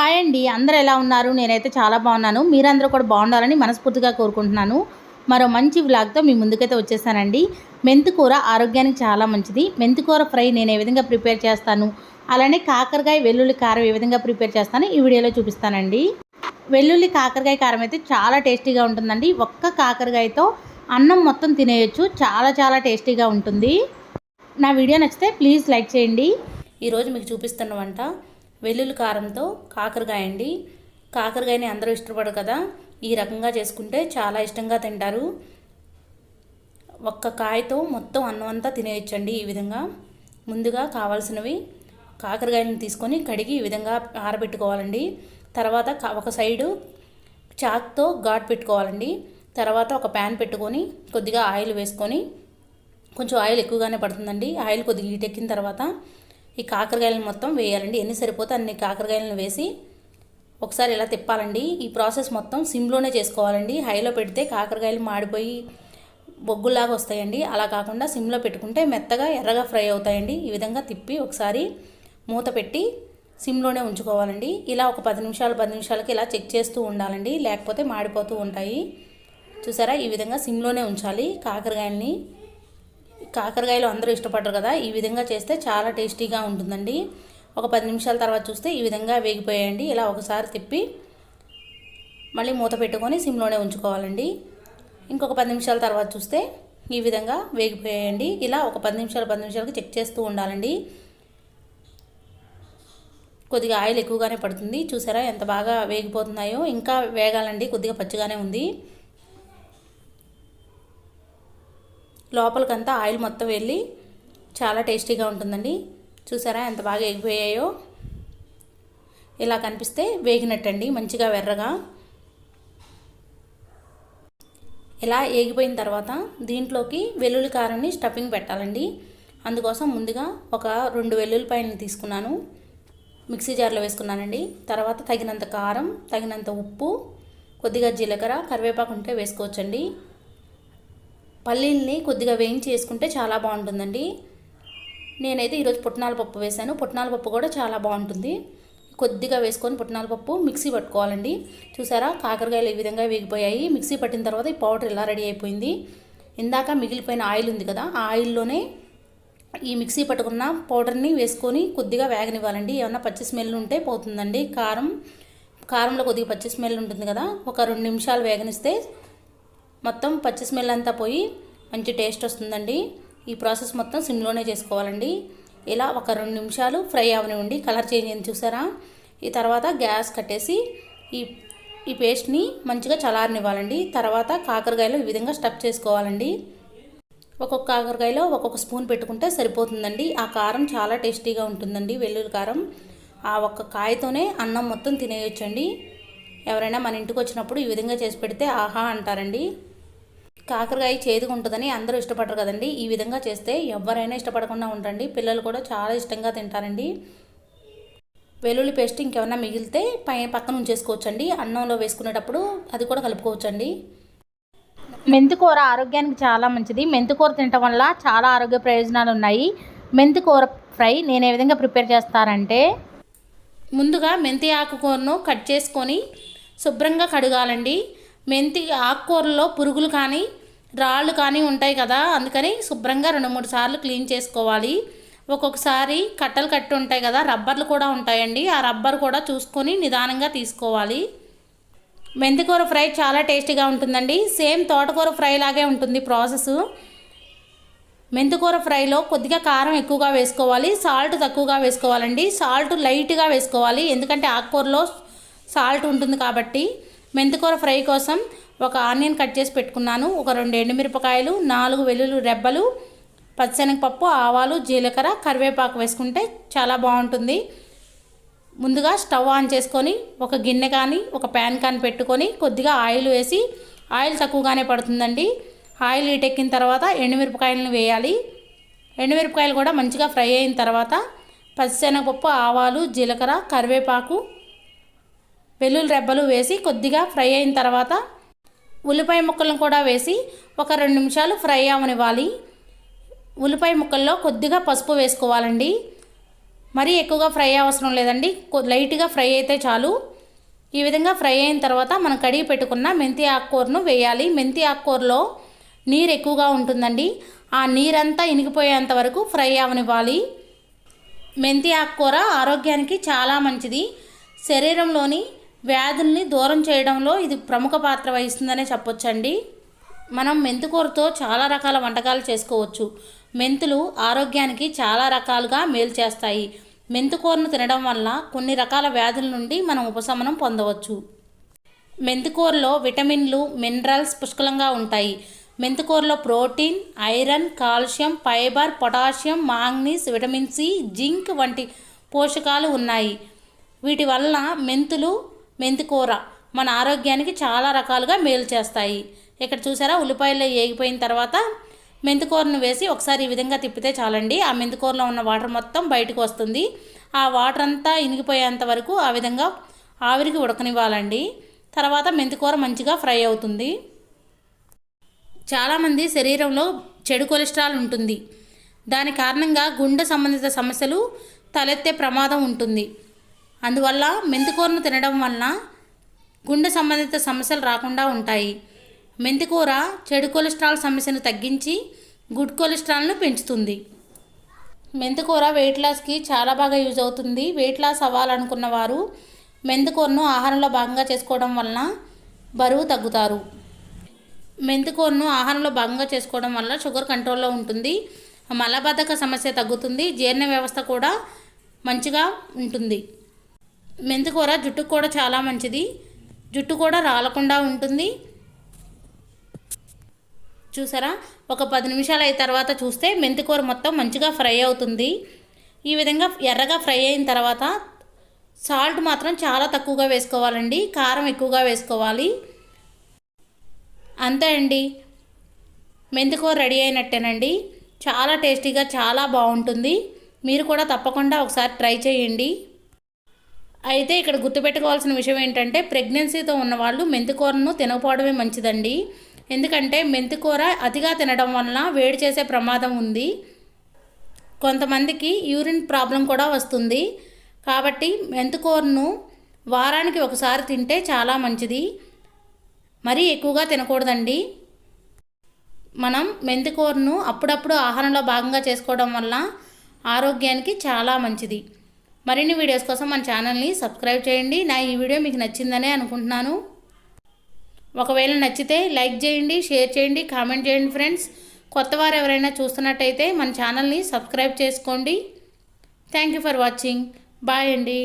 Hi అండి. అందరూ ఎలా ఉన్నారు? నేనైతే చాలా బాగున్నాను. మీరందరూ కూడా బాగుండాలని మనస్ఫూర్తిగా కోరుకుంటున్నాను. మరో మంచి వ్లాగ్తో మీ ముందుకైతే వచ్చేసానండి. మెంతికూర ఆరోగ్యానికి చాలా మంచిది. మెంతికూర ఫ్రై నేను ఏ విధంగా ప్రిపేర్ చేస్తాను? అలానే కాకరకాయ వెల్లుల్లి కారం ఏ విధంగా ప్రిపేర్ చేస్తాను? ఈ వీడియోలో చూపిస్తానండి. వెల్లుల్లి కాకరకాయ కారం అయితే చాలా టేస్టీగా ఉంటుందండి. ఒక్క కాకరకాయతో అన్నం మొత్తం తినేయచ్చు. చాలా చాలా టేస్టీగా ఉంటుంది. నా వీడియో నచ్చితే ప్లీజ్ లైక్ చేయండి. ఈరోజు మీకు చూపిస్తున్న వంట వెల్లుల్లి కారంతో కాకరకాయ అండి. కాకరకాయని అందరూ ఇష్టపడరు కదా. ఈ రకంగా చేసుకుంటే చాలా ఇష్టంగా తింటారు. ఒక్క కాయతో మొత్తం అన్నం అంతా తినేయచ్చండి ఈ విధంగా. ముందుగా కావాల్సినవి కాకరకాయలను తీసుకొని కడిగి ఈ విధంగా ఆరబెట్టుకోవాలండి. తర్వాత ఒక సైడు చాక్తో ఘాట్ పెట్టుకోవాలండి. తర్వాత ఒక ప్యాన్ పెట్టుకొని కొద్దిగా ఆయిల్ వేసుకొని కొంచెం ఆయిల్ ఎక్కువగానే పడుతుందండి. ఆయిల్ కొద్దిగా హీట్ ఎక్కిన తర్వాత ఈ కాకరకాయలను మొత్తం వేయాలండి. ఎన్ని సరిపోతే అన్ని కాకరకాయలను వేసి ఒకసారి ఇలా తిప్పాలండి? ఈ ప్రాసెస్ మొత్తం సిమ్లోనే చేసుకోవాలండి. హైలో పెడితే కాకరకాయలు మాడిపోయి బొగ్గులాగా వస్తాయండి. అలా కాకుండా సిమ్లో పెట్టుకుంటే మెత్తగా ఎర్రగా ఫ్రై అవుతాయండి. ఈ విధంగా తిప్పి ఒకసారి మూత పెట్టి సిమ్లోనే ఉంచుకోవాలండి. ఇలా ఒక పది నిమిషాలు పది నిమిషాలకి ఇలా చెక్ చేస్తూ ఉండాలండి. లేకపోతే మాడిపోతూ ఉంటాయి. చూసారా? ఈ విధంగా సిమ్లోనే ఉంచాలి కాకరకాయల్ని. కాకరకాయలు అందరూ ఇష్టపడరు కదా ఈ విధంగా చేస్తే చాలా టేస్టీగా ఉంటుందండి. ఒక పది నిమిషాల తర్వాత చూస్తే ఈ విధంగా వేగిపోయాయండి. ఇలా ఒకసారి తిప్పి మళ్ళీ మూత పెట్టుకొని సిమ్లోనే ఉంచుకోవాలండి. ఇంకొక పది నిమిషాల తర్వాత చూస్తే ఈ విధంగా వేగిపోయాయండి. ఇలా ఒక పది నిమిషాలు పది నిమిషాలకి చెక్ చేస్తూ ఉండాలండి. కొద్దిగా ఆయిల్ ఎక్కువగానే పడుతుంది. చూసారా ఎంత బాగా వేగిపోతున్నాయో. ఇంకా వేగాలండి. కొద్దిగా పచ్చిగానే ఉంది. లోపలికంతా ఆయిల్ మొత్తం వెళ్ళి చాలా టేస్టీగా ఉంటుందండి. చూసారా ఎంత బాగా ఎగిపోయాయో? ఇలా కనిపిస్తే వేగినట్టండి మంచిగా వెర్రగా. ఇలా ఏగిపోయిన తర్వాత దీంట్లోకి వెల్లుల్లి కారాన్ని స్టఫింగ్ పెట్టాలండి. అందుకోసం ముందుగా ఒక రెండు వెల్లుల్లిపాయలను తీసుకున్నాను. మిక్సీ జార్లో వేసుకున్నానండి. తర్వాత తగినంత కారం తగినంత ఉప్పు కొద్దిగా జీలకర్ర కరివేపాకు ఉంటే వేసుకోవచ్చండి. పల్లీల్ని కొద్దిగా వేయించి చేసుకుంటే చాలా బాగుంటుందండి. నేనైతే ఈరోజు పుట్నాల పప్పు వేశాను. పుట్నాల పప్పు కూడా చాలా బాగుంటుంది. కొద్దిగా వేసుకొని పుట్నాల పప్పు మిక్సీ పట్టుకోవాలండి. చూసారా? కాకరకాయలు ఈ విధంగా వేగిపోయాయి. మిక్సీ పట్టిన తర్వాత ఈ పౌడర్ ఇలా రెడీ అయిపోయింది. ఇందాక మిగిలిపోయిన ఆయిల్ ఉంది కదా ఆ ఆయిల్లోనే ఈ మిక్సీ పట్టుకున్న పౌడర్ని వేసుకొని కొద్దిగా వేగనివ్వాలండి. ఏమన్నా పచ్చి స్మెల్ ఉంటే పోతుందండి. కారం కారంలో కొద్దిగా పచ్చి స్మెల్ ఉంటుంది కదా ఒక రెండు నిమిషాలు వేగనిస్తే మొత్తం పచ్చి స్మెల్ అంతా పోయి మంచి టేస్ట్ వస్తుందండి. ఈ ప్రాసెస్ మొత్తం సిమ్లోనే చేసుకోవాలండి. ఇలా ఒక రెండు నిమిషాలు ఫ్రై అవనివ్వండి. కలర్ చేంజ్ అయింది చూసారా? ఈ తర్వాత గ్యాస్ కట్టేసి ఈ ఈ పేస్ట్ని మంచిగా చలారనివ్వాలండి తర్వాత కాకరకాయలు ఈ విధంగా స్టఫ్ చేసుకోవాలండి. ఒక్కొక్క కాకరకాయలో ఒక్కొక్క స్పూన్ పెట్టుకుంటే సరిపోతుందండి. ఆ కారం చాలా టేస్టీగా ఉంటుందండి వెల్లుల్లి కారం. ఆ ఒక్క కాయతోనే అన్నం మొత్తం తినేయొచ్చండి. ఎవరైనా మన ఇంటికి వచ్చినప్పుడు ఈ విధంగా చేసి పెడితే ఆహా అంటారండి. కాకరకాయ చేదుగా ఉంటుందని అందరూ ఇష్టపడరు కదండి. ఈ విధంగా చేస్తే ఎవరైనా ఇష్టపడకుండా ఉండండి పిల్లలు కూడా చాలా ఇష్టంగా తింటారండి. వెల్లుల్లి పేస్ట్ ఇంకేమైనా మిగిలితే పై పక్కన ఉంచేసుకోవచ్చండి. అన్నంలో వేసుకునేటప్పుడు అది కూడా కలుపుకోవచ్చండి. మెంతికూర ఆరోగ్యానికి చాలా మంచిది. మెంతికూర తినటం వల్ల చాలా ఆరోగ్య ప్రయోజనాలు ఉన్నాయి. మెంతికూర ఫ్రై నేను ఏ విధంగా ప్రిపేర్ చేస్తానంటే ముందుగా మెంతి ఆకుకూరను కట్ చేసుకొని శుభ్రంగా కడగాలండి. మెంతి ఆకుకూరలో పురుగులు కానీ రాళ్ళు కానీ ఉంటాయి కదా అందుకని శుభ్రంగా రెండు మూడు సార్లు క్లీన్ చేసుకోవాలి. ఒక్కొక్కసారి కట్టలు కట్టి ఉంటాయి కదా రబ్బర్లు కూడా ఉంటాయండి. ఆ రబ్బర్ కూడా చూసుకొని నిదానంగా తీసుకోవాలి. మెంతికూర ఫ్రై చాలా టేస్టీగా ఉంటుందండి. సేమ్ తోటకూర ఫ్రై లాగే ఉంటుంది ప్రాసెస్. మెంతికూర ఫ్రైలో కొద్దిగా కారం ఎక్కువగా వేసుకోవాలి సాల్ట్ తక్కువగా వేసుకోవాలండి. సాల్ట్ లైట్గా వేసుకోవాలి ఎందుకంటే ఆకుకూరలో సాల్ట్ ఉంటుంది కాబట్టి. మెంతికూర ఫ్రై కోసం ఒక ఆనియన్ కట్ చేసి పెట్టుకున్నాను. ఒక రెండు ఎండుమిరపకాయలు నాలుగు వెల్లుల్లి రెబ్బలు పచ్చనగపప్పు ఆవాలు జీలకర్ర కరివేపాకు వేసుకుంటే చాలా బాగుంటుంది. ముందుగా స్టవ్ ఆన్ చేసుకొని ఒక గిన్నె కానీ ఒక ప్యాన్ కానీ పెట్టుకొని కొద్దిగా ఆయిల్ వేసి ఆయిల్ తక్కువగానే పడుతుందండి. ఆయిల్ ఇటెక్కిన తర్వాత ఎండుమిరపకాయలను వేయాలి. ఎండుమిరపకాయలు కూడా మంచిగా ఫ్రై అయిన తర్వాత పచ్చిశనగపప్పు ఆవాలు జీలకర్ర కరివేపాకు వెల్లుల్లి రెబ్బలు వేసి కొద్దిగా ఫ్రై అయిన తర్వాత ఉల్లిపాయ ముక్కలను కూడా వేసి ఒక రెండు నిమిషాలు ఫ్రై అవనివ్వాలి. ఉల్లిపాయ ముక్కల్లో కొద్దిగా పసుపు వేసుకోవాలండి. మరీ ఎక్కువగా ఫ్రై అవసరం లేదండి. లైట్గా ఫ్రై అయితే చాలు. ఈ విధంగా ఫ్రై అయిన తర్వాత మనం కడిగి పెట్టుకున్న మెంతి ఆకుకూరను వేయాలి. మెంతి ఆకుకూరలో నీరు ఎక్కువగా ఉంటుందండి. ఆ నీరంతా ఇనికిపోయేంత వరకు ఫ్రై అవనివ్వాలి. మెంతి ఆకుకూర ఆరోగ్యానికి చాలా మంచిది. శరీరంలోని వ్యాధుల్ని దూరం చేయడంలో ఇది ప్రముఖ పాత్ర వహిస్తుందనే చెప్పొచ్చండి. మనం మెంతుకూరతో చాలా రకాల వంటకాలు చేసుకోవచ్చు. మెంతులు ఆరోగ్యానికి చాలా రకాలుగా మేలు చేస్తాయి. మెంతుకూరను తినడం వల్ల కొన్ని రకాల వ్యాధుల నుండి మనం ఉపశమనం పొందవచ్చు. మెంతుకూరలో విటమిన్లు మినరల్స్ పుష్కలంగా ఉంటాయి. మెంతికూరలో protein iron calcium fibre potassium manganese vitamin C zinc వంటి పోషకాలు ఉన్నాయి. వీటి వలన మెంతులు మెంతికూర మన ఆరోగ్యానికి చాలా రకాలుగా మేలు చేస్తాయి. ఇక్కడ చూసారా? ఉల్లిపాయలు ఏగిపోయిన తర్వాత మెంతికూరను వేసి ఒకసారి ఈ విధంగా తిప్పితే చాలండి. ఆ మెంతికూరలో ఉన్న వాటర్ మొత్తం బయటకు వస్తుంది. ఆ వాటర్ అంతా ఇనిగిపోయేంత వరకు ఆ విధంగా ఆవిరికి ఉడకనివ్వాలండి. తర్వాత మెంతికూర మంచిగా ఫ్రై అవుతుంది. చాలామంది శరీరంలో చెడు కొలెస్ట్రాల్ ఉంటుంది. దాని కారణంగా గుండె సంబంధిత సమస్యలు తలెత్తే ప్రమాదం ఉంటుంది. అందువల్ల మెంతికూరను తినడం వలన గుండె సంబంధిత సమస్యలు రాకుండా ఉంటాయి. మెంతికూర చెడు కొలెస్ట్రాల్ సమస్యను తగ్గించి గుడ్ కొలెస్ట్రాల్ను పెంచుతుంది. మెంతికూర వెయిట్ లాస్కి చాలా బాగా యూజ్ అవుతుంది. వెయిట్ లాస్ అవ్వాలనుకున్న వారు మెంతికూరను ఆహారంలో భాగంగా చేసుకోవడం వలన బరువు తగ్గుతారు. మెంతికూరను ఆహారంలో భాగంగా చేసుకోవడం వల్ల షుగర్ కంట్రోల్లో ఉంటుంది. మలబద్ధక సమస్య తగ్గుతుంది. జీర్ణ వ్యవస్థ కూడా మంచిగా ఉంటుంది. మెంతికూర జుట్టుకు కూడా చాలా మంచిది. జుట్టు కూడా రాలకుండా ఉంటుంది. చూసారా? ఒక పది నిమిషాలు అయిన తర్వాత చూస్తే మెంతికూర మొత్తం మంచిగా ఫ్రై అవుతుంది. ఈ విధంగా ఎర్రగా ఫ్రై అయిన తర్వాత సాల్ట్ మాత్రం చాలా తక్కువగా వేసుకోవాలండి. కారం ఎక్కువగా వేసుకోవాలి. అంతే అండి. మెంతికూర రెడీ అయినట్టేనండి. చాలా టేస్టీగా చాలా బాగుంటుంది. మీరు కూడా తప్పకుండా ఒకసారి ట్రై చేయండి. అయితే ఇక్కడ గుర్తుపెట్టుకోవాల్సిన విషయం ఏంటంటే ప్రెగ్నెన్సీతో ఉన్నవాళ్ళు మెంతికూరను తినకపోవడమే మంచిదండి. ఎందుకంటే మెంతికూర అతిగా తినడం వలన వేడి చేసే ప్రమాదం ఉంది. కొంతమందికి యూరిన్ ప్రాబ్లం కూడా వస్తుంది. కాబట్టి మెంతికూరను వారానికి ఒకసారి తింటే చాలా మంచిది. మరీ ఎక్కువగా తినకూడదండి. మనం మెంతికూరను అప్పుడప్పుడు ఆహారంలో భాగంగా చేసుకోవడం వల్ల ఆరోగ్యానికి చాలా మంచిది. మరిన్ని వీడియోస్ కోసం మన ఛానల్ని సబ్స్క్రైబ్ చేయండి. నా ఈ వీడియో మీకు నచ్చిందనే అనుకుంటున్నాను. ఒకవేళ నచ్చితే లైక్ చేయండి షేర్ చేయండి కామెంట్ చేయండి ఫ్రెండ్స్. కొత్త వారు ఎవరైనా చూస్తున్నట్టయితే మన ఛానల్ని సబ్స్క్రైబ్ చేసుకోండి. Thank you for watching. Bye అండి.